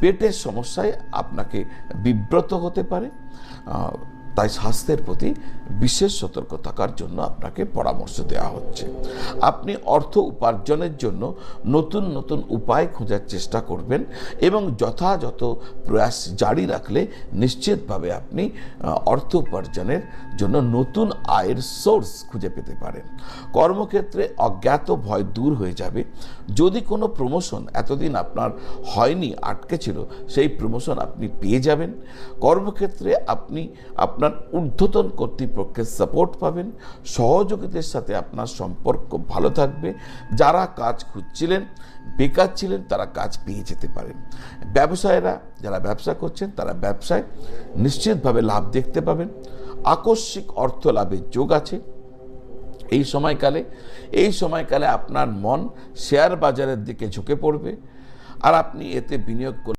পেটের সমস্যায় আপনাকে বিব্রত হতে পারে তাই স্বাস্থ্যের প্রতি বিশেষ সতর্ক থাকার জন্য আপনাকে পরামর্শ দেওয়া হচ্ছে। আপনি অর্থ উপার্জনের জন্য নতুন নতুন উপায় খোঁজার চেষ্টা করবেন এবং যথাযথ প্রয়াস জারি রাখলে নিশ্চিতভাবে আপনি অর্থ উপার্জনের জন্য নতুন আয়ের সোর্স খুঁজে পেতে পারেন। কর্মক্ষেত্রে অজ্ঞাত ভয় দূর হয়ে যাবে। যদি কোনো প্রমোশন এতদিন আপনার হয়নি, আটকে ছিল, সেই প্রমোশন আপনি পেয়ে যাবেন। কর্মক্ষেত্রে আপনি আপনার ঊর্ধ্বতন কর্তৃপক্ষের সাপোর্ট পাবেন। সহযোগীদের সাথে আপনার সম্পর্ক ভালো থাকবে। যারা কাজ খুঁজছিলেন, বেকার ছিলেন, তারা কাজ পেয়ে যেতে পারেন। ব্যবসায়ীরা যারা ব্যবসা করছেন, তারা ব্যবসায় নিশ্চিতভাবে লাভ দেখতে পাবেন। আকস্মিক অর্থ লাভের যোগ আছে। এই সময়কালে এই সময়কালে আপনার মন শেয়ার বাজারের দিকে ঝুঁকে পড়বে। আর আপনি এতে বিনিয়োগ